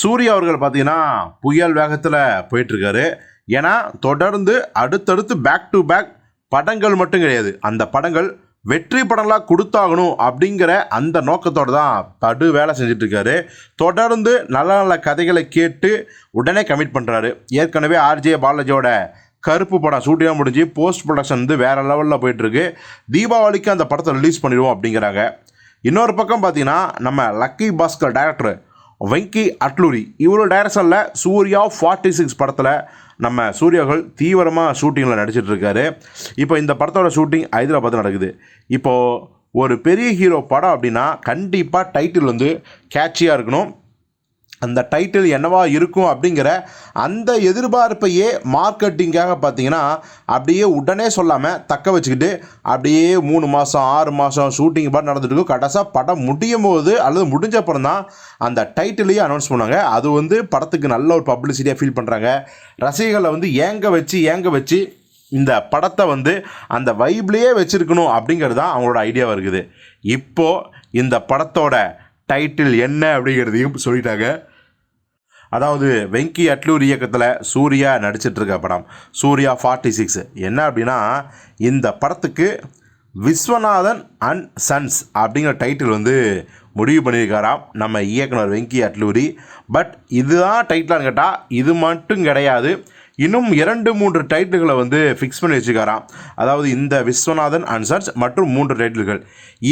சூர்யா அவர்கள் பார்த்தீங்கன்னா புயல் வேகத்தில் போயிட்டுருக்காரு. ஏன்னா தொடர்ந்து அடுத்தடுத்து பேக் டு பேக் படங்கள் மட்டும் கிடையாது. அந்த படங்கள் வெற்றி படங்களாக கொடுத்தாகணும் அப்படிங்கிற அந்த நோக்கத்தோடு தான் படு வேலை செஞ்சிட்ருக்காரு தொடர்ந்து நல்ல நல்ல கதைகளை கேட்டு உடனே கமிட் பண்ணுறாரு ஏற்கனவே ஆர்ஜே பாலாஜியோட கருப்பு படம் ஷூட்டிங்காக முடிஞ்சு போஸ்ட் ப்ரொடக்ஷன் வந்து வேறு லெவலில் போயிட்டுருக்கு. தீபாவளிக்கு அந்த படத்தை ரிலீஸ் பண்ணிடுவோம் அப்படிங்கிறாங்க. இன்னொரு பக்கம் பார்த்தீங்கன்னா நம்ம லக்கி பாஸ்கர் டேரக்டர் வெங்கி அட்லூரி. இவரோட டைரக்ஷனில் சூர்யா ஃபார்ட்டி சிக்ஸ் படத்தில் நம்ம சூர்யாக்கள் தீவிரமாக ஷூட்டிங்கில் நடிச்சிட்டு இருக்காரு இப்போ இந்த படத்தோட ஷூட்டிங் ஹைதராபாத் நடக்குது. இப்போது ஒரு பெரிய ஹீரோ படம் அப்படின்னா கண்டிப்பாக டைட்டில் வந்து கேட்சியாக இருக்கணும். அந்த டைட்டில் என்னவா இருக்கும் அப்படிங்கிற அந்த எதிர்பார்ப்பையே மார்க்கெட்டிங்காக பார்த்தீங்கன்னா அப்படியே உடனே சொல்லாமல் தக்க வச்சுக்கிட்டு அப்படியே மூணு மாதம் ஆறு மாதம் ஷூட்டிங் பாட்டு நடந்துட்டு இருக்கும். கடைசாக படம் முடியும் போது அல்லது முடிஞ்ச அப்புறம் தான் அந்த டைட்டிலையும் அனௌன்ஸ் பண்ணுவாங்க. அது வந்து படத்துக்கு நல்ல ஒரு பப்ளிசிட்டியாக ஃபீல் பண்ணுறாங்க ரசிகர்களை வந்து ஏங்க வச்சு ஏங்க வச்சு இந்த படத்தை வந்து அந்த வைப்லேயே வச்சுருக்கணும் அப்படிங்கிறது தான் அவங்களோட ஐடியாவாக இருக்குது. இப்போது இந்த படத்தோட டைட்டில் என்ன அப்படிங்கிறதையும் சொல்லிட்டாங்க. அதாவது வெங்கி அட்லூர் இயக்கத்தில் சூர்யா நடிச்சிட்டு இருக்க படம் சூர்யா ஃபார்ட்டி சிக்ஸ் என்ன அப்படின்னா இந்த படத்துக்கு விஸ்வநாதன் அண்ட் சன்ஸ் அப்படிங்கிற டைட்டில் வந்து முடிவு பண்ணியிருக்காராம் நம்ம இயக்குனர் வெங்கி அட்லூரி. பட் இதுதான் டைட்டிலான்னு கேட்டால் இது மட்டும் கிடையாது. இன்னும் இரண்டு மூன்று டைட்டில்களை வந்து ஃபிக்ஸ் பண்ணி வச்சுக்காராம் அதாவது இந்த விஸ்வநாதன் அண்ட் சன்ஸ் மற்றும் மூன்று டைட்டில்கள்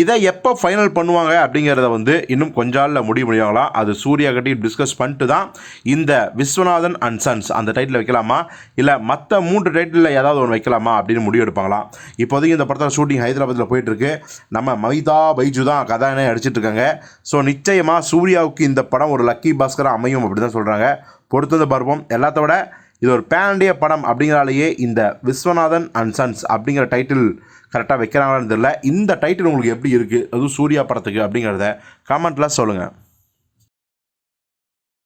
இதை எப்போ ஃபைனல் பண்ணுவாங்க அப்படிங்கிறத வந்து இன்னும் கொஞ்ச நாளில் முடிவு பண்ணிவாங்களாம் அது சூர்யா கட்டி டிஸ்கஸ் பண்ணிட்டு தான் இந்த விஸ்வநாதன் அண்ட் சன்ஸ் அந்த டைட்டில் வைக்கலாமா? இல்லை மற்ற மூன்று டைட்டிலில் ஏதாவது ஒன்று வைக்கலாமா அப்படின்னு முடிவு எடுப்பாங்களாம். இப்போதைக்கு இந்த படத்தில் ஷூட்டிங் ஹைதராபாத்தில் போயிட்டுருக்கு. நம்ம மைதா பைஜு தான் கதானே அடிச்சிட்டு இருக்காங்க. ஸோ நிச்சயமாக சூர்யாவுக்கு இந்த படம் ஒரு லக்கி பாஸ்கராக அமையும் அப்படி தான் சொல்கிறாங்க பொறுத்தது பார்ப்போம். எல்லாத்த விட இது ஒரு பேண்டிய படம் அப்படிங்கிறாலேயே இந்த விஸ்வநாதன் அண்ட் சன்ஸ் அப்படிங்கிற டைட்டில் கரெக்டாக வைக்கிறாங்களான்னு தெரியல. இந்த டைட்டில் உங்களுக்கு எப்படி இருக்குது அதுவும் சூர்யா படத்துக்கு அப்படிங்கிறத கமெண்ட்டில் சொல்லுங்கள்